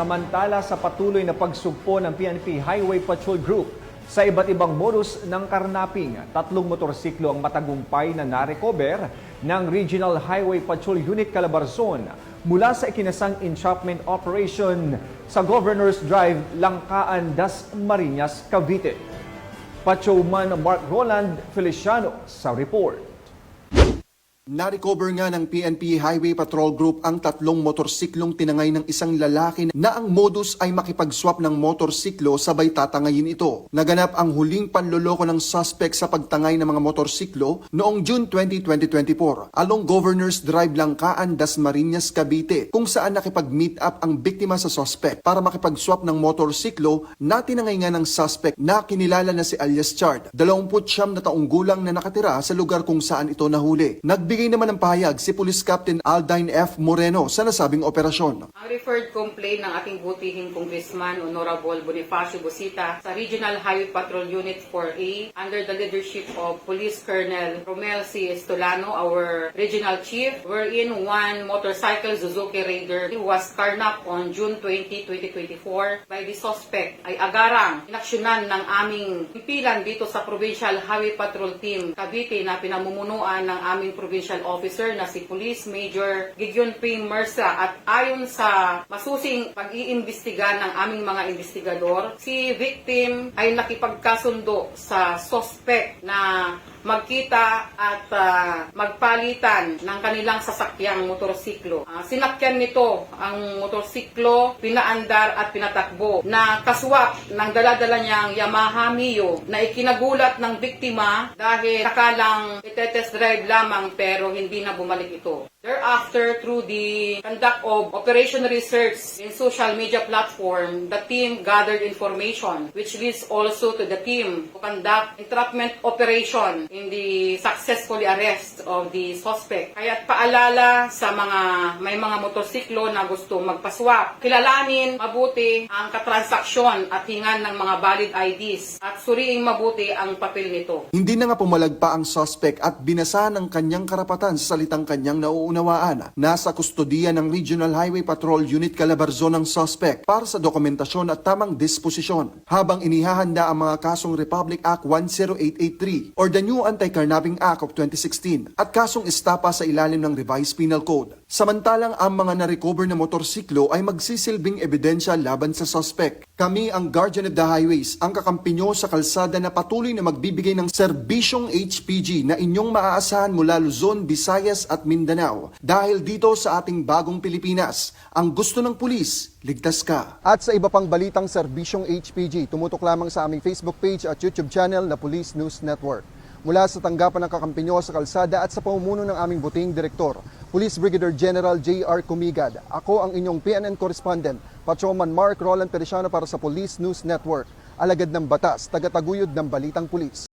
Samantala sa patuloy na pagsugpo ng PNP Highway Patrol Group sa iba't ibang modus ng karnaping, tatlong motorsiklo ang matagumpay na narecover ng Regional Highway Patrol Unit Calabarzon mula sa ikinasang entrapment operation sa Governor's Drive, Langkaan, Das Marinas, Cavite. Patrolman Mark Roland Feliciano sa report. Narecover nga ng PNP Highway Patrol Group ang tatlong motorsiklong tinangay ng isang lalaki na ang modus ay makipagswap ng motorsiklo sabay tatangayin ito. Naganap ang huling panloloko ng suspect sa pagtangay ng mga motorsiklo noong June 20, 2024 along Governor's Drive Langkaan, Dasmariñas, Cavite kung saan nakipag-meet up ang biktima sa suspect para makipagswap ng motorsiklo na tinangay nga ng suspect na kinilala na si alias Chard, 29 na taong gulang na nakatira sa lugar kung saan ito nahuli. Nagbigay naman ng pahayag si Police Captain Aldine F. Moreno sa nasabing operasyon. Ang referred complaint ng ating butihing Congressman Honorable Bonifacio Busita sa Regional Highway Patrol Unit 4A under the leadership of Police Colonel Romel C. Estolano, our Regional Chief, wherein one motorcycle Suzuki Raider was carnapped on June 20, 2024 by the suspect ay agarang inaksyonan ng aming pimpilan dito sa Provincial Highway Patrol Team Cavite na pinamumunuan ng aming provincial officer na si Police Major Gideon P. Mersa at ayon sa masusing pag-iimbestiga ng aming mga investigador, si victim ay nakipagkasundo sa suspect na magkita at ah, magpalitan ng kanilang sasakyang motorsiklo. Ah, sinakyan nito ang motorsiklo, pinaandar at pinatakbo na kaswap ng daladala niyang Yamaha Mio na ikinagulat ng biktima dahil nakalang itetest drive lamang pero hindi na bumalik ito. Thereafter, through the conduct of operation research in social media platform, the team gathered information which leads also to the team to conduct entrapment operation in the successful arrest of the suspect. Kaya paalala sa mga may mga motorsiklo na gusto magpaswap, kilalanin mabuti ang katransaksyon at hingan ng mga valid IDs at suriing mabuti ang papel nito. Hindi na nga pumalag pa ang suspect at binasahan ang kanyang karapatan sa salitang kanyang nauunawaan. Nasa kustodiya ng Regional Highway Patrol Unit Calabarzon ang suspect para sa dokumentasyon at tamang disposisyon habang inihahanda ang mga kasong Republic Act 10883 or the new Anti-Carnapping Act of 2016 at kasong estapa sa ilalim ng Revised Penal Code. Samantalang ang mga na-recover na motorsiklo ay magsisilbing ebidensya laban sa suspect. Kami ang Guardian of the Highways, ang kakampi nyo sa kalsada na patuloy na magbibigay ng serbisyong HPG na inyong maaasahan mula Luzon, Visayas at Mindanao. Dahil dito sa ating bagong Pilipinas, ang gusto ng pulis, ligtas ka. At sa iba pang balitang serbisyong HPG, tumutok lamang sa aming Facebook page at YouTube channel na Police News Network. Mula sa tanggapan ng kakampi nyo sa kalsada at sa pamumuno ng aming buting direktor, Police Brigadier General J.R. Kumigad. Ako ang inyong PNN correspondent, Patrolman Mark Roland Perisiano para sa Police News Network. Alagad ng batas, tagataguyod ng balitang pulis.